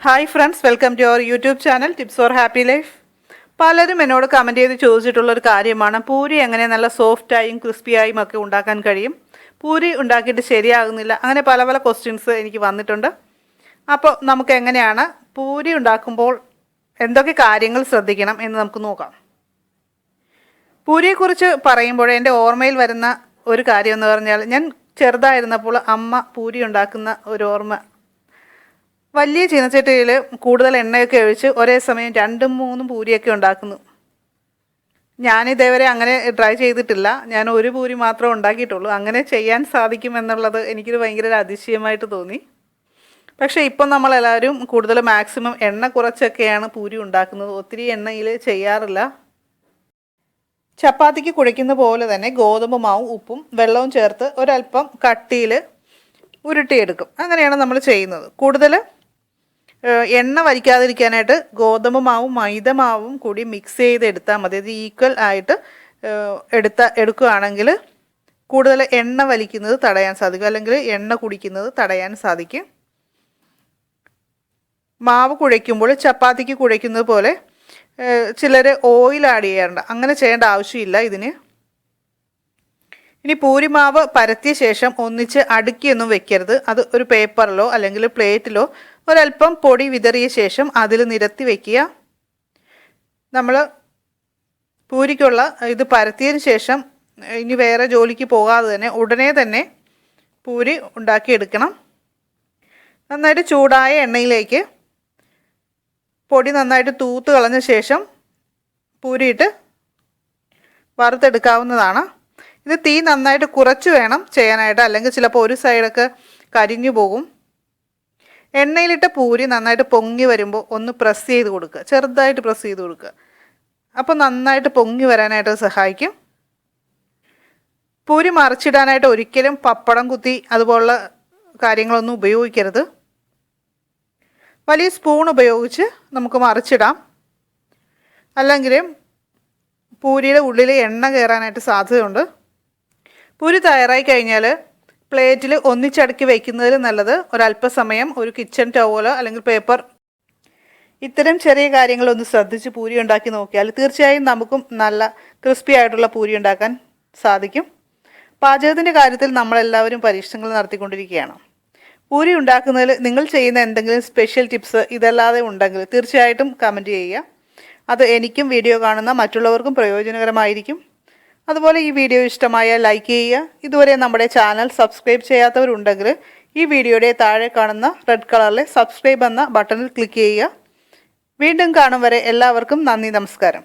Hi friends welcome to our YouTube channel tips for happy life പലരും എന്നോട് comment ചെയ്ത് ചോദിച്ചിട്ടുള്ളൊരു കാര്യമാണ്. പൂരി എങ്ങനെ നല്ല സോഫ്റ്റായും ക്രിസ്പിയായും ഒക്കെ ഉണ്ടാക്കാൻ കഴിയും? പൂരി ഉണ്ടാക്കിയിട്ട് ശരിയാകുന്നില്ല. അങ്ങനെ പല പല ക്വസ്റ്റ്യൻസ് എനിക്ക് വന്നിട്ടുണ്ട്. അപ്പോൾ നമുക്ക് എങ്ങനെയാണ് പൂരി ഉണ്ടാക്കുമ്പോൾ എന്തൊക്കെ കാര്യങ്ങൾ ശ്രദ്ധിക്കണം എന്ന് നമുക്ക് നോക്കാം. പൂരിയെക്കുറിച്ച് പറയുമ്പോൾ എന്റെ ഓർമ്മയിൽ വരുന്ന ഒരു കാര്യം എന്ന് പറഞ്ഞാൽ ഞാൻ ചെറുതായിരുന്നപ്പോൾ അമ്മ പൂരി ഉണ്ടാക്കുന്ന ഒരു ഓർമ്മ വലിയ ചീനച്ചട്ടിയിൽ കൂടുതൽ എണ്ണയൊക്കെ ഒഴിച്ച് ഒരേ സമയം രണ്ടും മൂന്നും പൂരിയൊക്കെ ഉണ്ടാക്കുന്നു. ഞാൻ ഞാനിതേവരെ അങ്ങനെ ട്രൈ ചെയ്തിട്ടില്ല. ഞാൻ ഒരു പൂരി മാത്രമേ ഉണ്ടാക്കിയിട്ടുള്ളൂ. അങ്ങനെ ചെയ്യാൻ സാധിക്കുമെന്നുള്ളത് എനിക്കൊരു ഭയങ്കര അതിശയമായിട്ട് തോന്നി. പക്ഷേ ഇപ്പം നമ്മളെല്ലാവരും കൂടുതൽ മാക്സിമം എണ്ണ കുറച്ചൊക്കെയാണ് പൂരി ഉണ്ടാക്കുന്നത്. ഒത്തിരി എണ്ണയിൽ ചെയ്യാറില്ല. ചപ്പാത്തിക്ക് കുഴയ്ക്കുന്ന പോലെ തന്നെ ഗോതമ്പ് മാവും ഉപ്പും വെള്ളവും ചേർത്ത് ഒരല്പം കട്ടിയിൽ ഉരുട്ടിയെടുക്കും. അങ്ങനെയാണ് നമ്മൾ ചെയ്യുന്നത്. കൂടുതൽ എണ്ണ വലിക്കാതിരിക്കാനായിട്ട് ഗോതമ്പ് മാവും മൈദ മാവും കൂടി മിക്സ് ചെയ്ത് എടുത്താൽ മതി. അത് ഈക്വൽ ആയിട്ട് എടുത്ത എടുക്കുകയാണെങ്കിൽ കൂടുതൽ എണ്ണ വലിക്കുന്നത് തടയാൻ സാധിക്കും. അല്ലെങ്കിൽ എണ്ണ കുടിക്കുന്നത് തടയാൻ സാധിക്കും. മാവ് കുഴയ്ക്കുമ്പോൾ ചപ്പാത്തിക്ക് കുഴയ്ക്കുന്നത് പോലെ ചിലർ ഓയിൽ ആഡ് ചെയ്യാറുണ്ട്. അങ്ങനെ ചെയ്യേണ്ട ആവശ്യമില്ല ഇതിന്. ഇനി പൂരിമാവ് പരത്തിയ ശേഷം ഒന്നിച്ച് അടുക്കിയൊന്നും വെക്കരുത്. അത് ഒരു പേപ്പറിലോ അല്ലെങ്കിൽ പ്ലേറ്റിലോ ഒരല്പം പൊടി വിതറിയ ശേഷം അതിൽ നിരത്തി വയ്ക്കുക നമ്മൾ പൂരിക്കുള്ള ഇത് പരത്തിയതിന് ശേഷം ഇനി വേറെ ജോലിക്ക് പോകാതെ തന്നെ ഉടനെ തന്നെ പൂരി ഉണ്ടാക്കിയെടുക്കണം. നന്നായിട്ട് ചൂടായ എണ്ണയിലേക്ക് പൊടി നന്നായിട്ട് തൂത്ത് കളഞ്ഞ ശേഷം പൂരിയിട്ട് വറുത്തെടുക്കാവുന്നതാണ്. ഇത് തീ നന്നായിട്ട് കുറച്ച് വേണം ചെയ്യാനായിട്ട്. അല്ലെങ്കിൽ ചിലപ്പോൾ ഒരു സൈഡൊക്കെ കരിഞ്ഞു പോകും. എണ്ണയിലിട്ട പൂരി നന്നായിട്ട് പൊങ്ങി വരുമ്പോൾ ഒന്ന് പ്രസ് ചെയ്ത് കൊടുക്കുക. ചെറുതായിട്ട് പ്രസ് ചെയ്ത് കൊടുക്കുക. അപ്പോൾ നന്നായിട്ട് പൊങ്ങി വരാനായിട്ട് സഹായിക്കും. പൂരി മറിച്ചിടാനായിട്ട് ഒരിക്കലും പപ്പടം കുത്തി അതുപോലുള്ള കാര്യങ്ങളൊന്നും ഉപയോഗിക്കരുത്. വലിയ സ്പൂൺ ഉപയോഗിച്ച് നമുക്ക് മറിച്ചിടാം. അല്ലെങ്കിൽ പൂരിയുടെ ഉള്ളിൽ എണ്ണ കയറാനായിട്ട് സാധ്യതയുണ്ട്. പൂരി തയ്യാറായി കഴിഞ്ഞാൽ പ്ലേറ്റിൽ ഒന്നിച്ചടക്കി വയ്ക്കുന്നതിൽ നല്ലത് ഒരല്പസമയം ഒരു കിച്ചൺ ടവലോ അല്ലെങ്കിൽ പേപ്പർ. ഇത്തരം ചെറിയ കാര്യങ്ങളൊന്ന് ശ്രദ്ധിച്ച് പൂരി ഉണ്ടാക്കി നോക്കിയാൽ തീർച്ചയായും നമുക്കും നല്ല ക്രിസ്പി ആയിട്ടുള്ള പൂരി ഉണ്ടാക്കാൻ സാധിക്കും. പാചകത്തിന്റെ കാര്യത്തിൽ നമ്മളെല്ലാവരും പരീക്ഷണങ്ങൾ നടത്തിക്കൊണ്ടിരിക്കുകയാണ്. പൂരി ഉണ്ടാക്കുന്നതിൽ നിങ്ങൾ ചെയ്യുന്ന എന്തെങ്കിലും സ്പെഷ്യൽ ടിപ്സ് ഇതല്ലാതെ ഉണ്ടെങ്കിൽ തീർച്ചയായിട്ടും കമന്റ് ചെയ്യുക. അത് എനിക്കും വീഡിയോ കാണുന്ന മറ്റുള്ളവർക്കും പ്രയോജനകരമായിരിക്കും. അതുപോലെ ഈ വീഡിയോ ഇഷ്ടമായ ലൈക്ക് ചെയ്യുക. ഇതുവരെ നമ്മുടെ ചാനൽ സബ്സ്ക്രൈബ് ചെയ്യാത്തവരുണ്ടെങ്കിൽ ഈ വീഡിയോയുടെ താഴെ കാണുന്ന റെഡ് കളറിലെ സബ്സ്ക്രൈബ് എന്ന ബട്ടണിൽ ക്ലിക്ക് ചെയ്യുക. വീണ്ടും കാണും വരെ എല്ലാവർക്കും നന്ദി നമസ്കാരം.